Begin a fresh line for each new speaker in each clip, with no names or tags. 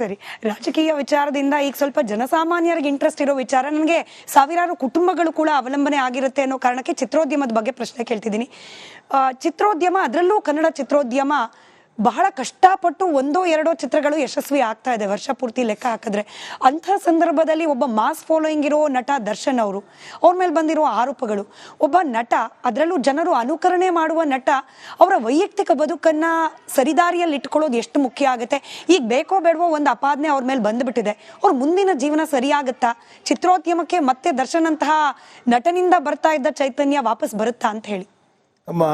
ಸರಿ, ರಾಜಕೀಯ ವಿಚಾರದಿಂದ ಈಗ ಸ್ವಲ್ಪ ಜನಸಾಮಾನ್ಯರಿಗೆ ಇಂಟ್ರೆಸ್ಟ್ ಇರೋ ವಿಚಾರ. ನನಗೆ ಸಾವಿರಾರು ಕುಟುಂಬಗಳು ಕೂಡ ಅವಲಂಬನೆ ಆಗಿರುತ್ತೆ ಅನ್ನೋ ಕಾರಣಕ್ಕೆ ಚಿತ್ರೋದ್ಯಮದ ಬಗ್ಗೆ ಪ್ರಶ್ನೆ ಕೇಳ್ತಿದ್ದೀನಿ. ಚಿತ್ರೋದ್ಯಮ, ಅದರಲ್ಲೂ ಕನ್ನಡ ಚಿತ್ರೋದ್ಯಮ ಬಹಳ ಕಷ್ಟಪಟ್ಟು ಒಂದೋ ಎರಡೋ ಚಿತ್ರಗಳು ಯಶಸ್ವಿ ಆಗ್ತಾ ಇದೆ. ವರ್ಷ ಪೂರ್ತಿ ಲೆಕ್ಕ ಹಾಕಿದ್ರೆ ಅಂಥ ಸಂದರ್ಭದಲ್ಲಿ ಒಬ್ಬ ಮಾಸ್ ಫಾಲೋಯಿಂಗ್ ಇರೋ ನಟ ದರ್ಶನ್ ಅವರು. ಅವ್ರ ಮೇಲೆ ಬಂದಿರುವ ಆರೋಪಗಳು. ಒಬ್ಬ ನಟ, ಅದರಲ್ಲೂ ಜನರು ಅನುಕರಣೆ ಮಾಡುವ ನಟ, ಅವರ ವೈಯಕ್ತಿಕ ಬದುಕನ್ನ ಸರಿದಾರಿಯಲ್ಲಿ ಇಟ್ಕೊಳ್ಳೋದು ಎಷ್ಟು ಮುಖ್ಯ ಆಗುತ್ತೆ? ಈಗ ಬೇಕೋ ಬೇಡವೋ ಒಂದು ಅಪಾದನೆ ಅವ್ರ ಮೇಲೆ ಬಂದ್ಬಿಟ್ಟಿದೆ. ಅವ್ರ ಮುಂದಿನ ಜೀವನ ಸರಿಯಾಗುತ್ತಾ? ಚಿತ್ರೋದ್ಯಮಕ್ಕೆ ಮತ್ತೆ ದರ್ಶನ್ ಅಂತಹ ನಟನಿಂದ ಬರ್ತಾ ಇದ್ದ ಚೈತನ್ಯ ವಾಪಸ್ ಬರುತ್ತಾ ಅಂತ ಹೇಳಿ.
ಅಮ್ಮ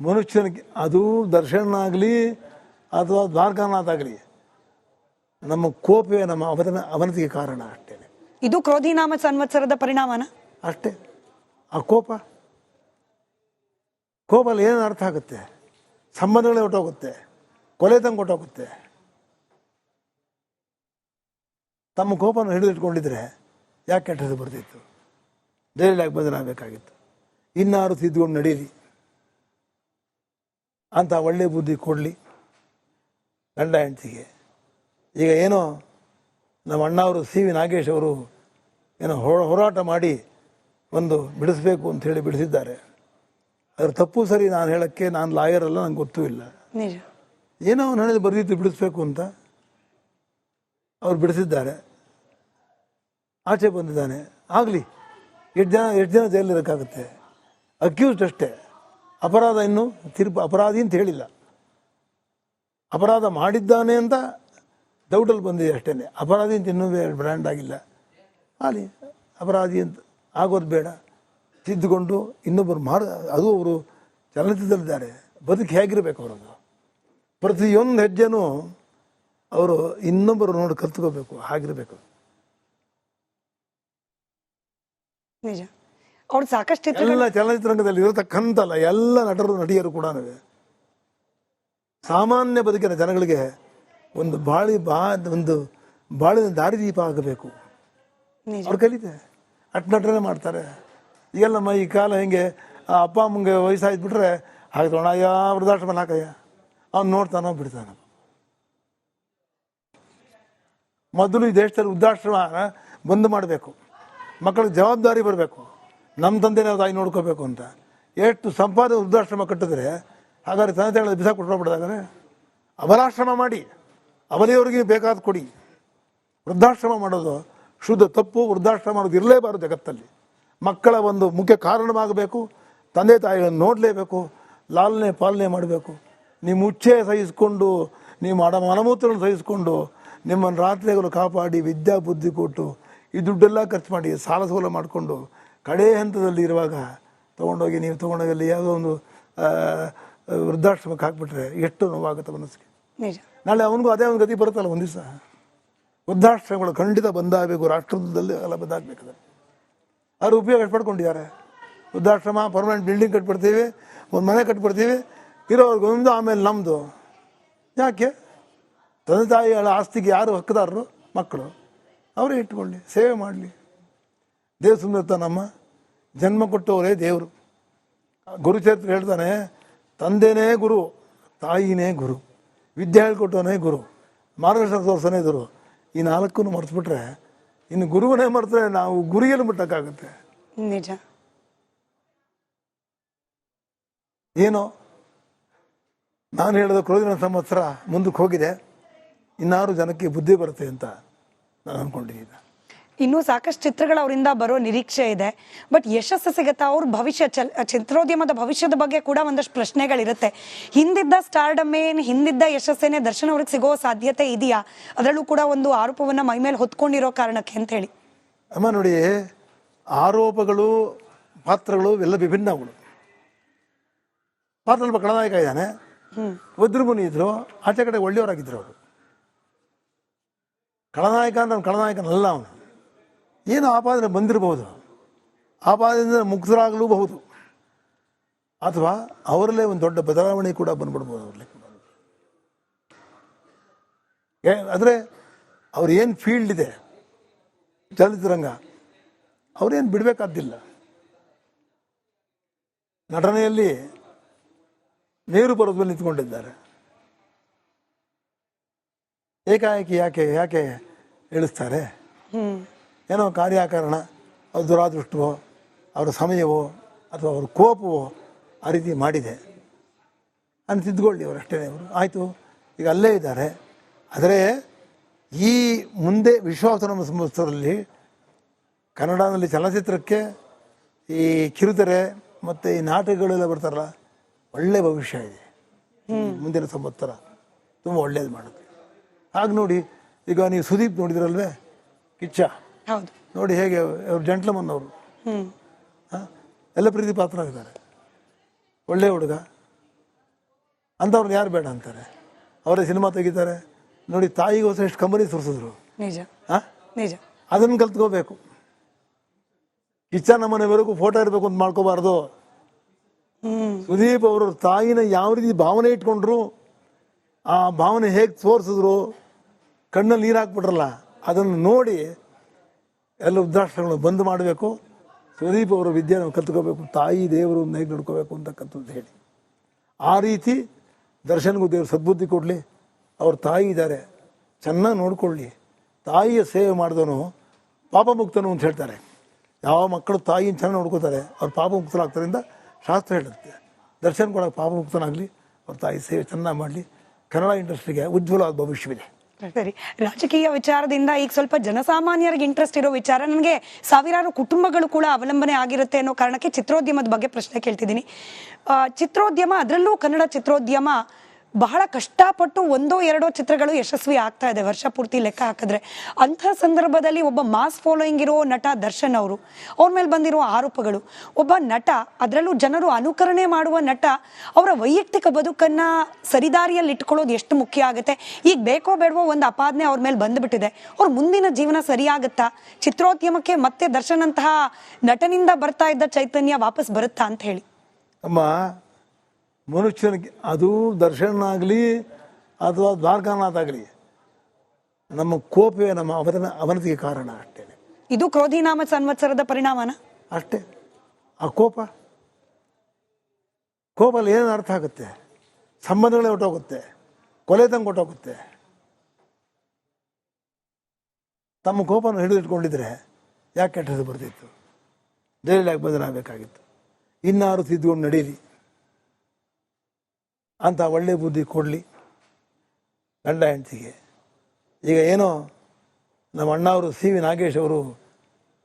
ಮನುಷ್ಯನಿಗೆ ಅದು ದರ್ಶನ ಆಗಲಿ ಅಥವಾ ದ್ವಾರಕಾನಾಥ ಆಗಲಿ ನಮ್ಮ ಕೋಪವೇ ನಮ್ಮ ಅವನ ಅವನತಿಗೆ ಕಾರಣ ಅಷ್ಟೇ.
ಇದು ಕ್ರೋಧಿನಾಮ ಸಂವತ್ಸರದ ಪರಿಣಾಮನ?
ಅಷ್ಟೇ. ಆ ಕೋಪ ಕೋಪಲ್ಲಿ ಏನು ಅರ್ಥ ಆಗುತ್ತೆ? ಸಂಬಂಧಗಳೇ ಹೊಟ್ಟೋಗುತ್ತೆ ಕೊಲೆ ತಂಗ ಹೊಟ್ಟೋಗುತ್ತೆ ತಮ್ಮ ಕೋಪನ ಹಿಡಿದಿಟ್ಕೊಂಡಿದ್ರೆ ಯಾಕೆ ಕೆಟ್ಟದ್ದು ಬರ್ತಿತ್ತು ಜೈಲಾಗಿ ಬದಲಾಗಬೇಕಾಗಿತ್ತು ಇನ್ನಾರು ತಿದ್ದುಕೊಂಡು ನಡೀಲಿ ಅಂತ ಒಳ್ಳೆ ಬುದ್ಧಿ ಕೊಡಲಿ ಗಂಡ ಹೆಂಡತಿಗೆ. ಈಗ ಏನೋ ನಮ್ಮ ಅಣ್ಣವರು ಸಿ ವಿ ನಾಗೇಶ್ ಅವರು ಏನೋ ಹೊರ ಹೋರಾಟ ಮಾಡಿ ಒಂದು ಬಿಡಿಸ್ಬೇಕು ಅಂತ ಹೇಳಿ ಬಿಡಿಸಿದ್ದಾರೆ. ಅದ್ರ ತಪ್ಪು ಸರಿ ನಾನು ಹೇಳೋಕ್ಕೆ ನಾನು ಲಾಯರ್ ಅಲ್ಲ ನಂಗೆ ಗೊತ್ತೂ ಇಲ್ಲ. ಏನೋ ಅವ್ನು ಹೇಳಿದ ಬರೆದಿತ್ತು ಬಿಡಿಸ್ಬೇಕು ಅಂತ ಅವ್ರು ಬಿಡಿಸಿದ್ದಾರೆ. ಆಚೆ ಬಂದಿದ್ದಾನೆ. ಆಗಲಿ ಎಷ್ಟು ಜನ ಎಷ್ಟು ಜನ ಜೈಲಿರೋಕ್ಕಾಗುತ್ತೆ ಅಕ್ಯೂಸ್ಡ್ ಅಷ್ಟೇ. ಅಪರಾಧ ಇನ್ನು ತೀರ್ಪು ಅಪರಾಧಿ ಅಂತ ಹೇಳಿಲ್ಲ. ಅಪರಾಧ ಮಾಡಿದ್ದಾನೆ ಅಂತ ಡೌಟಲ್ಲಿ ಬಂದಿದೆ ಅಷ್ಟೇ ಅಪರಾಧಿ ಅಂತ ಇನ್ನೂ ಬ್ರ್ಯಾಂಡ್ ಆಗಿಲ್ಲ. ಅಲ್ಲಿ ಅಪರಾಧಿ ಅಂತ ಆಗೋದು ಬೇಡ. ತಿದ್ದುಕೊಂಡು ಇನ್ನೊಬ್ಬರು ಮಾರ ಅದು ಅವರು ಚಲನಚಿತ್ರದಲ್ಲಿದ್ದಾರೆ. ಬದುಕು ಹೇಗಿರಬೇಕು ಅವರದು ಪ್ರತಿಯೊಂದು ಹೆಜ್ಜೆನೂ ಅವರು ಇನ್ನೊಬ್ಬರು ನೋಡಿ ಕಲ್ತ್ಕೋಬೇಕು, ಹಾಗಿರಬೇಕು.
ನಿಜ. ಅವ್ರು ಸಾಕಷ್ಟು
ಎಲ್ಲ ಚಲನಚಿತ್ರರಂಗದಲ್ಲಿ ಇರತಕ್ಕಂತಲ್ಲ ಎಲ್ಲ ನಟರು ನಟಿಯರು ಕೂಡ ಸಾಮಾನ್ಯ ಬದುಕಿನ ಜನಗಳಿಗೆ ಒಂದು ಬಾಳಿ ಬಾ ಒಂದು ಬಾಳಿನ ದಾರಿದೀಪ ಆಗಬೇಕು ಅವ್ರು ಕಲಿತೆ. ಅಟ್ ನಟನೆ ಮಾಡ್ತಾರೆ. ಈಗೆಲ್ಲ ನಮ್ಮ ಈ ಕಾಲ ಹೆಂಗೆ ಆ ಅಪ್ಪ ಅಮ್ಮಂಗೆ ವಯಸ್ಸಾಯ್ತು ಬಿಟ್ರೆ ಹಾಗೆ ಅಯ್ಯ ವೃದ್ಧಾಶ್ರಮ ಹಾಕಯ್ಯ ಅವ್ನು ನೋಡ್ತಾನೋ ಬಿಡ್ತಾನ. ಮೊದಲು ಈ ದೇಶದಲ್ಲಿ ವೃದ್ಧಾಶ್ರಮ ಬಂದ್ ಮಾಡಬೇಕು. ಮಕ್ಕಳಿಗೆ ಜವಾಬ್ದಾರಿ ಬರಬೇಕು. ನಮ್ಮ ತಂದೆನೇ ತಾಯಿ ನೋಡ್ಕೋಬೇಕು ಅಂತ. ಎಷ್ಟು ಸಂಪಾದನೆ ವೃದ್ಧಾಶ್ರಮ ಕಟ್ಟಿದ್ರೆ, ಹಾಗಾದ್ರೆ ತಂದೆ ತಾಯಿಗಳ ಬಿಸಾಕ್ ಕೊಟ್ಬಿಡ್ದಾಗಾರೆ ಅಬಲಾಶ್ರಮ ಮಾಡಿ ಅಬಲೆಯವ್ರಿಗೆ ಬೇಕಾದ ಕೊಡಿ. ವೃದ್ಧಾಶ್ರಮ ಮಾಡೋದು ಶುದ್ಧ ತಪ್ಪು, ವೃದ್ಧಾಶ್ರಮ ಮಾಡೋದು ಇರಲೇಬಾರದು ಜಗತ್ತಲ್ಲಿ. ಮಕ್ಕಳ ಒಂದು ಮುಖ್ಯ ಕಾರಣವಾಗಬೇಕು, ತಂದೆ ತಾಯಿಗಳನ್ನು ನೋಡಲೇಬೇಕು, ಲಾಲನೆ ಪಾಲನೆ ಮಾಡಬೇಕು. ನಿಮ್ಮ ಉಚ್ಚೆ ಸಹಿಸಿಕೊಂಡು ನೀವು ಅಡ ಮನಮೂತ್ರವನ್ನು ಸಹಿಸಿಕೊಂಡು, ನಿಮ್ಮನ್ನು ರಾತ್ರಿಗಳು ಕಾಪಾಡಿ, ವಿದ್ಯಾ ಬುದ್ಧಿ ಕೊಟ್ಟು, ಈ ದುಡ್ಡೆಲ್ಲ ಖರ್ಚು ಮಾಡಿ, ಸಾಲ ಸೋಲ ಮಾಡಿಕೊಂಡು ಕಡೇ ಹಂತದಲ್ಲಿ ಇರುವಾಗ ತೊಗೊಂಡೋಗಿ ನೀವು ತೊಗೊಂಡೋಗಿ ಅಲ್ಲಿ ಯಾವುದೋ ಒಂದು ವೃದ್ಧಾಶ್ರಮಕ್ಕೆ ಹಾಕ್ಬಿಟ್ರೆ ಎಷ್ಟು ನೋವಾಗುತ್ತೆ ಮನಸ್ಸಿಗೆ. ನಾಳೆ ಅವನಿಗೂ ಅದೇ ಒಂದು ಗತಿ ಬರುತ್ತಲ್ಲ ಒಂದು ದಿವಸ. ವೃದ್ಧಾಶ್ರಮಗಳು ಖಂಡಿತ ಬಂದಾಗಬೇಕು ರಾಷ್ಟ್ರದಲ್ಲಿ ಎಲ್ಲ ಬಂದಾಗಬೇಕು ಅವ್ರು ಉಪಯೋಗ ಪಡ್ಕೊಂಡಿದ್ದಾರೆ? ವೃದ್ಧಾಶ್ರಮ ಪರ್ಮನೆಂಟ್ ಬಿಲ್ಡಿಂಗ್ ಕಟ್ಬಿಡ್ತೀವಿ ಒಂದು ಮನೆ ಕಟ್ಬಿಡ್ತೀವಿ ಇರೋವ್ರಿಗೊಂದು ಒಂದು ಆಮೇಲೆ ನಮ್ಮದು ಯಾಕೆ? ತಂದೆ ತಾಯಿಗಳ ಆಸ್ತಿಗೆ ಯಾರು ಹಕ್ಕದಾರರು? ಮಕ್ಕಳು. ಅವರೇ ಇಟ್ಕೊಳ್ಳಿ ಸೇವೆ ಮಾಡಲಿ. ದೇವ ಸುಂದರತನಮ್ಮ ಜನ್ಮ ಕೊಟ್ಟವರೇ ದೇವರು. ಗುರುಚರಿತ್ರ ಹೇಳ್ತಾನೆ ತಂದೆನೇ ಗುರು ತಾಯಿನೇ ಗುರು ವಿದ್ಯೆ ಹೇಳ್ಕೊಟ್ಟವನೇ ಗುರು ಮಾರ್ಗದರ್ಶನ ತೋರ್ಸೋನೇ ಗುರು. ಈ ನಾಲ್ಕನ್ನು ಮರೆತುಬಿಟ್ರೆ ಇನ್ನು ಗುರುವನೇ ಮರೆತರೆ ನಾವು ಗುರಿಯಲ್ಲಿ ಮುಟ್ಟಕ್ಕಾಗುತ್ತೆ.
ನಿಜ.
ಏನೋ? ನಾನು ಹೇಳಿದ ಕ್ರೋಧಿನ ಸಂವತ್ಸರ ಮುಂದಕ್ಕೆ ಹೋಗಿದೆ. ಇನ್ನಾರು ಜನಕ್ಕೆ ಬುದ್ಧಿ ಬರುತ್ತೆ ಅಂತ ನಾನು ಅಂದ್ಕೊಂಡಿದ್ದೀನಿ.
ಇನ್ನೂ ಸಾಕಷ್ಟು ಚಿತ್ರಗಳು ಅವರಿಂದ ಬರೋ ನಿರೀಕ್ಷೆ ಇದೆ. ಬಟ್ ಯಶಸ್ಸು ಸಿಗುತ್ತಾ? ಅವ್ರ ಭವಿಷ್ಯ ಚಲ್ ಚಿತ್ರೋದ್ಯಮದ ಭವಿಷ್ಯದ ಬಗ್ಗೆ ಕೂಡ ಒಂದಷ್ಟು ಪ್ರಶ್ನೆಗಳಿರುತ್ತೆ. ಹಿಂದಿದ್ದ ಸ್ಟಾರ್ಡಮ್ ಏನ್ ಹಿಂದಿದ್ದ ಯಶಸ್ಸೇನೆ ದರ್ಶನ್ ಅವ್ರಿಗೆ ಸಿಗೋ ಸಾಧ್ಯತೆ ಇದೆಯಾ? ಅದರಲ್ಲೂ ಕೂಡ ಒಂದು ಆರೋಪವನ್ನು ಮೈಮೇಲೆ ಹೊತ್ಕೊಂಡಿರೋ ಕಾರಣಕ್ಕೆ ಅಂತ ಹೇಳಿ
ಅಮ್ಮ ನೋಡಿ ಆರೋಪಗಳು ಪಾತ್ರಗಳು ಎಲ್ಲ ವಿಭಿನ್ನಗಳು. ಪಾತ್ರ ಒಬ್ಬ ಖಳನಾಯಕ ಇದ್ದಾನೆ. ಮುನಿ ಇದ್ರು ಆಚೆ ಕಡೆ ಒಳ್ಳೆಯವರಾಗಿದ್ರು ಅವರು. ಕಳನಾಯಕ ಅಂದ್ರೆ ಕಳನಾಯಕನಲ್ಲ ಅವನು. ಏನು ಆಪಾದನೆ ಬಂದಿರಬಹುದು? ಆಪಾದನೆಯಿಂದ ಮುಕ್ತರಾಗಲೂಬಹುದು. ಅಥವಾ ಅವರಲ್ಲೇ ಒಂದು ದೊಡ್ಡ ಬದಲಾವಣೆ ಕೂಡ ಬಂದ್ಬಿಡ್ಬೋದು ಅವರಲ್ಲಿ ಏ ಅವ್ರು ಏನು ಫೀಲ್ಡ್ ಇದೆ? ಚಲನಚಿತ್ರರಂಗ. ಅವ್ರೇನು ಬಿಡಬೇಕಾದ್ದಿಲ್ಲ. ನಟನೆಯಲ್ಲಿ ನೇರು ಬರೋದ್ಮೇಲೆ ನಿಂತ್ಕೊಂಡಿದ್ದಾರೆ. ಏಕಾಏಕಿ ಯಾಕೆ ಯಾಕೆ ಇಳಿಸ್ತಾರೆ? ಏನೋ ಕಾರ್ಯಕಾರಣ ಅವ್ರ ದುರಾದೃಷ್ಟವೋ ಅವರ ಸಮಯವೋ ಅಥವಾ ಅವ್ರ ಕೋಪವೋ ಆ ರೀತಿ ಮಾಡಿದೆ. ಅಂತ ತಿದ್ದುಕೊಳ್ಳಿ ಅವರು ಅಷ್ಟೇ ಅವರು ಆಯಿತು ಈಗ ಅಲ್ಲೇ ಇದ್ದಾರೆ. ಆದರೆ ಈ ಮುಂದೆ ವಿಶ್ವಾಸನ ಸಂವತ್ಸರದಲ್ಲಿ ಕನ್ನಡದಲ್ಲಿ ಚಲನಚಿತ್ರಕ್ಕೆ ಈ ಕಿರುತೆರೆ ಮತ್ತು ಈ ನಾಟಕಗಳೆಲ್ಲ ಬರ್ತಾರಲ್ಲ ಒಳ್ಳೆ ಭವಿಷ್ಯ ಇದೆ. ಮುಂದಿನ ಸಂವತ್ಸರ ತುಂಬ ಒಳ್ಳೇದು ಮಾಡುತ್ತೆ. ಹಾಗೆ ನೋಡಿ ಈಗ ನೀವು ಸುದೀಪ್ ನೋಡಿದ್ರಲ್ವೇ? ಕಿಚ್ಚ.
ಹೌದು.
ನೋಡಿ ಹೇಗೆ ಅವರು ಜಂಟ್ಲಮನ್ ಅವರು. ಎಲ್ಲ ಪ್ರೀತಿ ಪಾತ್ರರಾಗಿದ್ದಾರೆ ಒಳ್ಳೆ ಹುಡುಗ. ಅಂಥವ್ರನ್ನ ಯಾರು ಬೇಡ ಅಂತಾರೆ? ಅವರೇ ಸಿನಿಮಾ ತೆಗಿತಾರೆ. ನೋಡಿ ತಾಯಿಗೋಸ್ಕರ ಎಷ್ಟು ಕಂಬನಿ ಸುರಿಸಿದ್ರು.
ನಿಜ.
ಹಾಂ?
ನಿಜ.
ಅದನ್ನು ಕಲ್ತ್ಕೋಬೇಕು. ಕಿಚ್ಚ ನಮ್ಮನೆವರೆಗೂ ಫೋಟೋ ಇರಬೇಕು ಅಂತ ಮಾಡ್ಕೋಬಾರ್ದು. ಸುದೀಪ್ ಅವರು ತಾಯಿನ ಯಾವ ರೀತಿ ಭಾವನೆ ಇಟ್ಕೊಂಡ್ರು ಆ ಭಾವನೆ ಹೇಗೆ ತೋರಿಸಿದ್ರು ಕಣ್ಣಲ್ಲಿ ನೀರು ಹಾಕ್ಬಿಟ್ರಲ್ಲ ಅದನ್ನು ನೋಡಿ ಎಲ್ಲ ವೃದ್ಧಾಶ್ರಮಗಳು ಬಂದ್ ಮಾಡಬೇಕು. ಸುದೀಪ್ ಅವರ ವಿದ್ಯೆ ನಾವು ಕಲ್ತ್ಕೋಬೇಕು. ತಾಯಿ, ದೇವರು ಹೇಗೆ ನೋಡ್ಕೋಬೇಕು ಅಂತಕ್ಕಂಥದ್ದು ಹೇಳಿ. ಆ ರೀತಿ ದರ್ಶನ್ಗೂ ದೇವರು ಸದ್ಬುದ್ಧಿ ಕೊಡಲಿ. ಅವ್ರ ತಾಯಿ ಇದ್ದಾರೆ. ಚೆನ್ನಾಗಿ ನೋಡ್ಕೊಳ್ಳಿ. ತಾಯಿಯ ಸೇವೆ ಮಾಡಿದವನು ಪಾಪ ಮುಕ್ತನು ಅಂತ ಹೇಳ್ತಾರೆ. ಯಾವ ಮಕ್ಕಳು ತಾಯಿನ ಚೆನ್ನಾಗಿ ನೋಡ್ಕೋತಾರೆ, ಅವ್ರು ಪಾಪ ಮುಕ್ತರಾಗ್ತಾರಿಂದ ಶಾಸ್ತ್ರ ಹೇಳುತ್ತೆ. ದರ್ಶನ್ ಕೊಡೋಕೆ ಪಾಪ ಮುಕ್ತನಾಗಲಿ, ಅವ್ರ ತಾಯಿ ಸೇವೆ ಚೆನ್ನಾಗಿ ಮಾಡಲಿ. ಕನ್ನಡ ಇಂಡಸ್ಟ್ರಿಗೆ ಉಜ್ವಲವಾದ ಭವಿಷ್ಯವಿದೆ.
ಸರಿ. ರಾಜಕೀಯ ವಿಚಾರದಿಂದ ಈಗ ಸ್ವಲ್ಪ ಜನಸಾಮಾನ್ಯರಿಗೆ ಇಂಟ್ರೆಸ್ಟ್ ಇರೋ ವಿಚಾರ. ನನಗೆ ಸಾವಿರಾರು ಕುಟುಂಬಗಳು ಕೂಡ ಅವಲಂಬನೆ ಆಗಿರುತ್ತೆ ಅನ್ನೋ ಕಾರಣಕ್ಕೆ ಚಿತ್ರೋದ್ಯಮದ ಬಗ್ಗೆ ಪ್ರಶ್ನೆ ಕೇಳ್ತಿದ್ದೀನಿ. ಚಿತ್ರೋದ್ಯಮ, ಅದರಲ್ಲೂ ಕನ್ನಡ ಚಿತ್ರೋದ್ಯಮ ಬಹಳ ಕಷ್ಟಪಟ್ಟು ಒಂದೋ ಎರಡೋ ಚಿತ್ರಗಳು ಯಶಸ್ವಿ ಆಗ್ತಾ ಇದೆ. ವರ್ಷ ಪೂರ್ತಿ ಲೆಕ್ಕ ಹಾಕಿದ್ರೆ ಅಂಥ ಸಂದರ್ಭದಲ್ಲಿ ಒಬ್ಬ ಮಾಸ್ ಫಾಲೋಯಿಂಗ್ ಇರೋ ನಟ ದರ್ಶನ್ ಅವರು. ಅವ್ರ ಮೇಲೆ ಬಂದಿರುವ ಆರೋಪಗಳು. ಒಬ್ಬ ನಟ, ಅದರಲ್ಲೂ ಜನರು ಅನುಕರಣೆ ಮಾಡುವ ನಟ, ಅವರ ವೈಯಕ್ತಿಕ ಬದುಕನ್ನ ಸರಿದಾರಿಯಲ್ಲಿ ಇಟ್ಕೊಳ್ಳೋದು ಎಷ್ಟು ಮುಖ್ಯ ಆಗುತ್ತೆ? ಈಗ ಬೇಕೋ ಬೇಡವೋ ಒಂದು ಅಪಾದನೆ ಅವ್ರ ಮೇಲೆ ಬಂದ್ಬಿಟ್ಟಿದೆ. ಅವ್ರ ಮುಂದಿನ ಜೀವನ ಸರಿಯಾಗುತ್ತಾ? ಚಿತ್ರೋದ್ಯಮಕ್ಕೆ ಮತ್ತೆ ದರ್ಶನ್ ಅಂತಹ ನಟನಿಂದ ಬರ್ತಾ ಇದ್ದ ಚೈತನ್ಯ ವಾಪಸ್ ಬರುತ್ತಾ ಅಂತ ಹೇಳಿ.
ಅಮ್ಮ ಮನುಷ್ಯನಿಗೆ ಅದು ದರ್ಶನ ಆಗಲಿ ಅಥವಾ ದ್ವಾರಕಾನಾಥ ಆಗಲಿ ನಮ್ಮ ಕೋಪವೇ ನಮ್ಮ ಅವನ ಅವನತಿಗೆ ಕಾರಣ ಅಷ್ಟೇ.
ಇದು ಕ್ರೋಧಿನಾಮ ಸಂವತ್ಸರದ ಪರಿಣಾಮನ?
ಅಷ್ಟೇ. ಆ ಕೋಪ ಕೋಪಲ್ಲಿ ಏನು ಅರ್ಥ ಆಗುತ್ತೆ? ಸಂಬಂಧಗಳೇ ಹೊಟ್ಟೋಗುತ್ತೆ ಕೊಲೆ ತಂಗ ಹೊಟ್ಟೋಗುತ್ತೆ ತಮ್ಮ ಕೋಪನ ಹಿಡಿದಿಟ್ಕೊಂಡಿದ್ರೆ ಯಾಕೆ ಕೆಟ್ಟದ್ದು ಬರ್ತಿತ್ತು? ಜೈಲಿಗೆ ಯಾಕೆ ಬದಲಾಗಬೇಕಾಗಿತ್ತು ಇನ್ನಾರು ತಿದ್ದುಕೊಂಡು ನಡೀಲಿ ಅಂತ ಒಳ್ಳೆ ಬುದ್ಧಿ ಕೊಡಲಿ. ಗಂಡ ಹೆಂಡತಿಗೆ. ಈಗ ಏನೋ ನಮ್ಮ ಅಣ್ಣವರು ಸಿ ವಿ ನಾಗೇಶ್ ಅವರು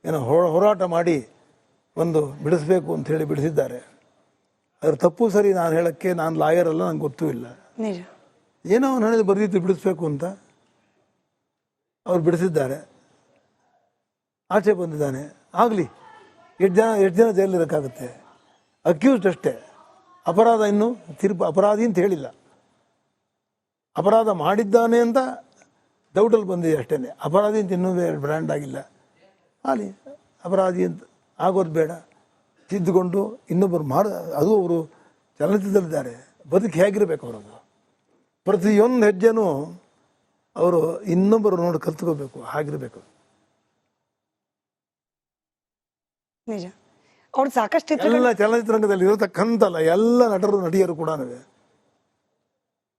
ಏನೋ ಹೊರ ಹೋರಾಟ ಮಾಡಿ ಒಂದು ಬಿಡಿಸ್ಬೇಕು ಅಂತ ಹೇಳಿ ಬಿಡಿಸಿದ್ದಾರೆ. ಅದ್ರ ತಪ್ಪು ಸರಿ ನಾನು ಹೇಳೋಕ್ಕೆ ನಾನು ಲಾಯರ್ ಅಲ್ಲ ನಂಗೆ ಗೊತ್ತೂ ಇಲ್ಲ. ಏನೋ ಅವ್ನು ಹೇಳಿದ ಬರೆದಿತ್ತು ಬಿಡಿಸ್ಬೇಕು ಅಂತ ಅವ್ರು ಬಿಡಿಸಿದ್ದಾರೆ. ಆಚೆ ಬಂದಿದ್ದಾನೆ. ಆಗಲಿ ಎಷ್ಟು ಜನ ಎಷ್ಟು ಜನ ಜೈಲಿರೋಕ್ಕಾಗುತ್ತೆ ಅಕ್ಯೂಸ್ಡ್ ಅಷ್ಟೇ. ಅಪರಾಧ ಇನ್ನು ತೀರ್ಪು, ಅಪರಾಧಿ ಅಂತ ಹೇಳಿಲ್ಲ. ಅಪರಾಧ ಮಾಡಿದ್ದಾನೆ ಅಂತ ಡೌಟಲ್ಲಿ ಬಂದಿದೆ ಅಷ್ಟೇ ಅಪರಾಧಿ ಅಂತ ಇನ್ನೂ ಬ್ರ್ಯಾಂಡ್ ಆಗಿಲ್ಲ. ಅಲ್ಲಿ ಅಪರಾಧಿ ಅಂತ ಆಗೋದು ಬೇಡ. ತಿದ್ದುಕೊಂಡು ಇನ್ನೊಬ್ಬರು ಮಾಡ, ಅದು ಅವರು ಚಲನಚಿತ್ರದಲ್ಲಿದ್ದಾರೆ. ಬದುಕು ಹೇಗಿರಬೇಕು ಅವರದು ಪ್ರತಿಯೊಂದು ಹೆಜ್ಜೆನೂ ಅವರು ಇನ್ನೊಬ್ಬರು ನೋಡಿ ಕಲ್ತ್ಕೋಬೇಕು, ಹಾಗಿರಬೇಕು.
ನಿಜ. ಅವ್ರು ಸಾಕಷ್ಟು
ಎಲ್ಲ ಚಲನಚಿತ್ರರಂಗದಲ್ಲಿ ಇರತಕ್ಕಂತಲ್ಲ ಎಲ್ಲ ನಟರು ನಟಿಯರು ಕೂಡ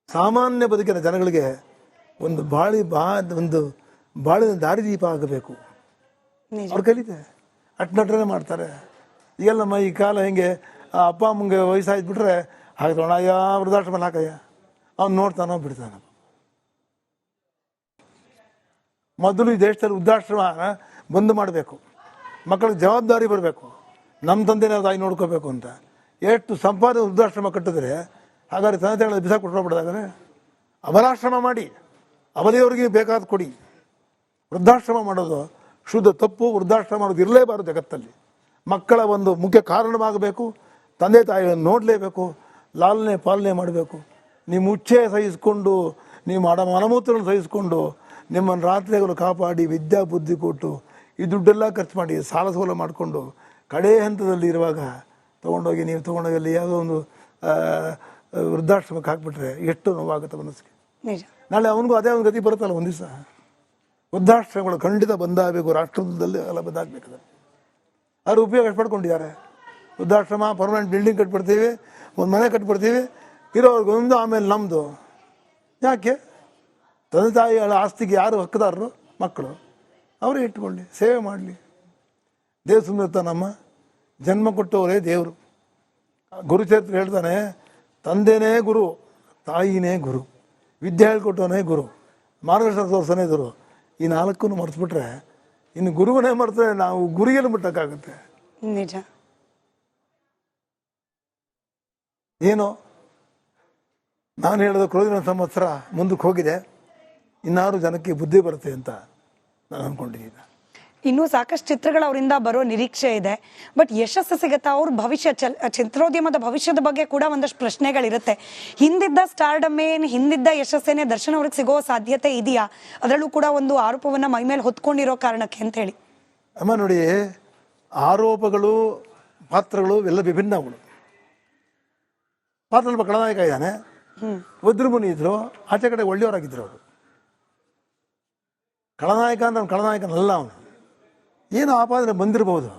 ಸಾಮಾನ್ಯ ಬದುಕಿನ ಜನಗಳಿಗೆ ಒಂದು ಬಾಳಿ ಬಾ ಒಂದು ಬಾಳಿನ ದಾರಿದೀಪ ಆಗಬೇಕು ಅವ್ರು ಕಲಿತೆ. ಅಟ್ ನಟನೆ ಮಾಡ್ತಾರೆ. ಈಗೆಲ್ಲ ನಮ್ಮ ಈ ಕಾಲ ಹೆಂಗೆ ಆ ಅಪ್ಪ ಅಮ್ಮಂಗೆ ವಯಸ್ಸಾಯ್ತು ಹಾಗೆ ತೊಗೊಂಡ ಅಯ್ಯ ವೃದ್ಧಾಶ್ರಮ ಹಾಕಯ್ಯ. ಅವ್ನು ನೋಡ್ತಾನೋ ಬಿಡ್ತಾನ. ಮೊದಲು ಈ ದೇಶದಲ್ಲಿ ವೃದ್ಧಾಶ್ರಮ ಬಂದ್ ಮಾಡಬೇಕು. ಮಕ್ಕಳಿಗೆ ಜವಾಬ್ದಾರಿ ಬರಬೇಕು. ನಮ್ಮ ತಂದೆನೇ ತಾಯಿ ನೋಡ್ಕೋಬೇಕು ಅಂತ. ಎಷ್ಟು ಸಂಪಾದನೆ ವೃದ್ಧಾಶ್ರಮ ಕಟ್ಟಿದ್ರೆ, ಹಾಗಾದ್ರೆ ತಂದೆ ತಾಯಿ ಬಿಸಾಕ್ ಕೊಟ್ಬಿಡ್ದಾಗಾದ್ರೆ ಅಬಲಾಶ್ರಮ ಮಾಡಿ ಅವಧಿಯವರಿಗೆ ಬೇಕಾದ ಕೊಡಿ. ವೃದ್ಧಾಶ್ರಮ ಮಾಡೋದು ಶುದ್ಧ ತಪ್ಪು, ವೃದ್ಧಾಶ್ರಮ ಮಾಡೋದು ಇರಲೇಬಾರದು ಜಗತ್ತಲ್ಲಿ. ಮಕ್ಕಳ ಒಂದು ಮುಖ್ಯ ಕಾರಣವಾಗಬೇಕು, ತಂದೆ ತಾಯಿಗಳನ್ನು ನೋಡಲೇಬೇಕು, ಲಾಲನೆ ಪಾಲನೆ ಮಾಡಬೇಕು. ನಿಮ್ಮ ಮುಚ್ಚೆ ಸಹಿಸಿಕೊಂಡು ನೀವು ಅಡ ಮನಮೂತ್ರನ್ನು ಸಹಿಸಿಕೊಂಡು, ನಿಮ್ಮನ್ನು ರಾತ್ರಿಗಳು ಕಾಪಾಡಿ, ವಿದ್ಯಾ ಬುದ್ಧಿ ಕೊಟ್ಟು, ಈ ದುಡ್ಡೆಲ್ಲ ಖರ್ಚು ಮಾಡಿ, ಸಾಲ ಸೋಲ ಮಾಡಿಕೊಂಡು ಕಡೇ ಹಂತದಲ್ಲಿ ಇರುವಾಗ ತೊಗೊಂಡೋಗಿ ನೀವು ತೊಗೊಂಡೋಗಿ ಅಲ್ಲಿ ಯಾವುದೋ ಒಂದು ವೃದ್ಧಾಶ್ರಮಕ್ಕೆ ಹಾಕ್ಬಿಟ್ರೆ ಎಷ್ಟು ನೋವಾಗುತ್ತೆ ಮನಸ್ಸಿಗೆ. ನಾಳೆ ಅವನಿಗೂ ಅದೇ ಒಂದು ಗತಿ ಬರುತ್ತಲ್ಲ ಒಂದು ದಿವಸ ವೃದ್ಧಾಶ್ರಮಗಳು ಖಂಡಿತ ಬಂದಾಗಬೇಕು ರಾಷ್ಟ್ರದಲ್ಲಿ ಎಲ್ಲ ಬಂದಾಗಬೇಕು ಅವರು ಉಪಯೋಗ ಪಡ್ಕೊಂಡಿದ್ದಾರೆ? ವೃದ್ಧಾಶ್ರಮ ಪರ್ಮನೆಂಟ್ ಬಿಲ್ಡಿಂಗ್ ಕಟ್ಬಿಡ್ತೀವಿ ಒಂದು ಮನೆ ಕಟ್ಬಿಡ್ತೀವಿ ಇರೋರ್ಗೊಂದು ಆಮೇಲೆ ನಮ್ಮದು ಯಾಕೆ? ತಂದೆ ತಾಯಿಗಳ ಆಸ್ತಿಗೆ ಯಾರು ಹಕ್ಕದಾರರು? ಮಕ್ಕಳು. ಅವರೇ ಇಟ್ಕೊಳ್ಳಿ ಸೇವೆ ಮಾಡಲಿ. ದೇವ ಸುಂದರತ ನಮ್ಮ ಜನ್ಮ ಕೊಟ್ಟವರೇ ದೇವರು. ಗುರುಚೇತ್ರ ಹೇಳ್ತಾನೆ ತಂದೆನೇ ಗುರು ತಾಯಿನೇ ಗುರು ವಿದ್ಯೆ ಹೇಳ್ಕೊಟ್ಟವನೇ ಗುರು ಮಾರ್ಗದರ್ಶನ ತೋರಿಸೋನೇ ಗುರು. ಈ ನಾಲ್ಕನ್ನು ಮರೆತುಬಿಟ್ರೆ ಇನ್ನು ಗುರುವನೇ ಮರೆತರೆ ನಾವು ಗುರಿಯನ್ನು ಮುಟ್ಟಕ್ಕಾಗುತ್ತೆ.
ನಿಜ.
ಏನು? ನಾನು ಹೇಳಿದ ಕ್ರೋಧಿನ ಸಂವತ್ಸರ ಮುಂದಕ್ಕೆ ಹೋಗಿದೆ. ಇನ್ನಾರು ಜನಕ್ಕೆ ಬುದ್ಧಿ ಬರುತ್ತೆ ಅಂತ ನಾನು ಅಂದ್ಕೊಂಡಿದ್ದೀನಿ.
ಇನ್ನೂ ಸಾಕಷ್ಟು ಚಿತ್ರಗಳು ಅವರಿಂದ ಬರೋ ನಿರೀಕ್ಷೆ ಇದೆ. ಬಟ್ ಯಶಸ್ಸು ಸಿಗುತ್ತಾ ಅವ್ರ ಭವಿಷ್ಯ ಚಲ್ ಚಿತ್ರೋದ್ಯಮದ ಭವಿಷ್ಯದ ಬಗ್ಗೆ ಕೂಡ ಒಂದಷ್ಟು ಪ್ರಶ್ನೆಗಳಿರುತ್ತೆ. ಹಿಂದಿದ್ದ ಸ್ಟಾರ್ಡಮೇನ್ ಹಿಂದಿದ್ದ ಯಶಸ್ಸೇನೆ ದರ್ಶನ ಅವ್ರಿಗೆ ಸಿಗೋ ಸಾಧ್ಯತೆ ಇದೆಯಾ? ಅದರಲ್ಲೂ ಕೂಡ ಒಂದು ಆರೋಪವನ್ನು ಮೈಮೇಲೆ ಹೊತ್ಕೊಂಡಿರೋ ಕಾರಣಕ್ಕೆ ಅಂತ ಹೇಳಿ
ಅಮ್ಮ ನೋಡಿ ಆರೋಪಗಳು ಪಾತ್ರಗಳು ಎಲ್ಲ ವಿಭಿನ್ನಗಳು ಪಾತ್ರ ಒಬ್ಬ ಖಳನಾಯಕ ಇದ್ದಾನೆ. ಮುನಿ ಇದ್ರು ಆಚೆ ಕಡೆ ಒಳ್ಳೆಯವರಾಗಿದ್ರು ಅವರು. ಕಳನಾಯಕ ಅಂದ್ರೆ ಅವ್ನು ಖಳನಾಯಕನಲ್ಲ ಅವನು. ಏನು ಆಪಾದನೆ ಬಂದಿರಬಹುದು?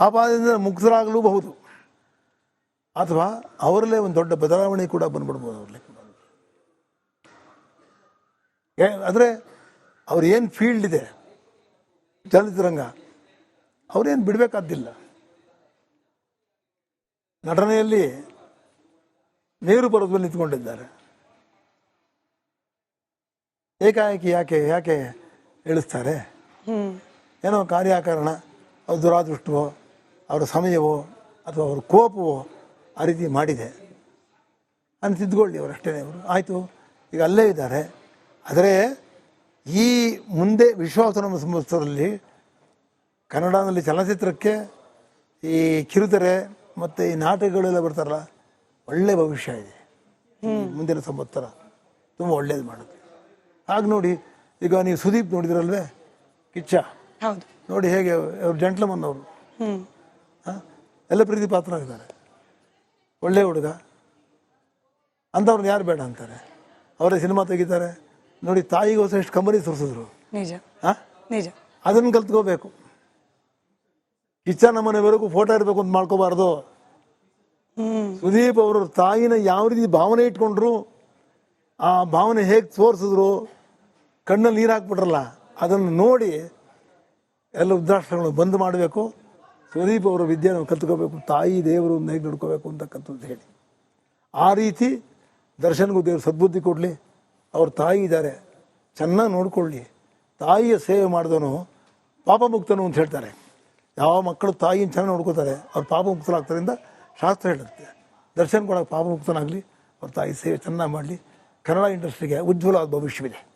ಆಪಾದನೆಯಿಂದ ಮುಕ್ತರಾಗಲೂಬಹುದು. ಅಥವಾ ಅವರಲ್ಲೇ ಒಂದು ದೊಡ್ಡ ಬದಲಾವಣೆ ಕೂಡ ಬಂದ್ಬಿಡ್ಬೋದು ಅವರಲ್ಲಿ ಆದರೆ ಅವ್ರು ಏನು ಫೀಲ್ಡ್ ಇದೆ? ಚಲನಚಿತ್ರರಂಗ. ಅವ್ರೇನು ಬಿಡಬೇಕಾದ್ದಿಲ್ಲ. ನಟನೆಯಲ್ಲಿ ನೇರು ಮೇಲೆ ನಿಂತ್ಕೊಂಡಿದ್ದಾರೆ. ಏಕಾಏಕಿ ಯಾಕೆ ಯಾಕೆ ಇಳಿಸ್ತಾರೆ ಏನೋ ಕಾರ್ಯಕಾರಣ ಅವ್ರ ದುರಾದೃಷ್ಟವೋ ಅವರ ಸಮಯವೋ ಅಥವಾ ಅವ್ರ ಕೋಪವೋ ಆ ರೀತಿ ಮಾಡಿದೆ. ಅಂತ ತಿದ್ದುಕೊಳ್ಳಿ ಅವರು ಅಷ್ಟೇ ಅವರು ಆಯಿತು ಈಗ ಅಲ್ಲೇ ಇದ್ದಾರೆ. ಆದರೆ ಈ ಮುಂದೆ ವಿಶ್ವಾಸನ ಸಂವತ್ಸರದಲ್ಲಿ ಕನ್ನಡದಲ್ಲಿ ಚಲನಚಿತ್ರಕ್ಕೆ ಈ ಕಿರುತೆರೆ ಮತ್ತು ಈ ನಾಟಕಗಳೆಲ್ಲ ಬರ್ತಾರಲ್ಲ ಒಳ್ಳೆ ಭವಿಷ್ಯ ಇದೆ. ಮುಂದಿನ ಸಂವತ್ಸರ ತುಂಬ ಒಳ್ಳೇದು ಮಾಡುತ್ತೆ. ಹಾಗೆ ನೋಡಿ ಈಗ ನೀವು ಸುದೀಪ್ ನೋಡಿದ್ರಲ್ವೇ? ಕಿಚ್ಚ.
ಹೌದು.
ನೋಡಿ ಹೇಗೆ ಅವ್ರು ಜಂಟ್ಲಮನ್ ಅವರು. ಎಲ್ಲ ಪ್ರೀತಿ ಪಾತ್ರ ಆಗಿದ್ದಾರೆ ಒಳ್ಳೆ ಹುಡುಗ. ಅಂಥವ್ರನ್ನ ಯಾರು ಬೇಡ ಅಂತಾರೆ. ಅವರೇ ಸಿನಿಮಾ ತೆಗಿತಾರೆ. ನೋಡಿ ತಾಯಿಗೋಸ್ಕರ ಎಷ್ಟು ಕಂಬನಿ ಸುರಿಸಿದ್ರು.
ನಿಜ.
ಹಾಂ?
ನಿಜ.
ಅದನ್ನು ಕಲ್ತ್ಕೋಬೇಕು. ಕಿಚ್ಚ ನಮ್ಮನೆವರೆಗೂ ಫೋಟೋ ಇರಬೇಕು ಅಂತ ಮಾಡ್ಕೋಬಾರ್ದು. ಸುದೀಪ್ ಅವರು ತಾಯಿನ ಯಾವ ರೀತಿ ಭಾವನೆ ಇಟ್ಕೊಂಡ್ರು ಆ ಭಾವನೆ ಹೇಗೆ ತೋರಿಸಿದ್ರು ಕಣ್ಣಲ್ಲಿ ನೀರು ಹಾಕ್ಬಿಟ್ರಲ್ಲ ಅದನ್ನು ನೋಡಿ ಎಲ್ಲ ವೃದ್ಧಾಶ್ರಮಗಳು ಬಂದ್ ಮಾಡಬೇಕು. ಸುದೀಪ್ ಅವರ ವಿದ್ಯೆ ನಾವು ಕಲ್ತ್ಕೋಬೇಕು, ತಾಯಿ, ದೇವರು ಹೇಗೆ ನಡ್ಕೋಬೇಕು ಅಂತಕ್ಕಂಥದ್ದು ಹೇಳಿ. ಆ ರೀತಿ ದರ್ಶನ್ಗೂ ದೇವರು ಸದ್ಬುದ್ಧಿ ಕೊಡಲಿ. ಅವ್ರ ತಾಯಿ ಇದ್ದಾರೆ ಚೆನ್ನಾಗಿ ನೋಡ್ಕೊಳ್ಳಿ. ತಾಯಿಯ ಸೇವೆ ಮಾಡಿದವನು ಪಾಪ ಮುಕ್ತನು ಅಂತ ಹೇಳ್ತಾರೆ. ಯಾವ ಮಕ್ಕಳು ತಾಯಿನ ಚೆನ್ನಾಗಿ ನೋಡ್ಕೋತಾರೆ ಅವ್ರು ಪಾಪ ಮುಕ್ತರಾಗ್ತಾರಿಂದ ಶಾಸ್ತ್ರ ಹೇಳುತ್ತೆ. ದರ್ಶನ್ ಕೊಡೋಕೆ ಪಾಪ ಮುಕ್ತನಾಗಲಿ, ಅವ್ರ ತಾಯಿ ಸೇವೆ ಚೆನ್ನಾಗಿ ಮಾಡಲಿ. ಕನ್ನಡ ಇಂಡಸ್ಟ್ರಿಗೆ ಉಜ್ವಲವಾದ ಭವಿಷ್ಯವಿದೆ.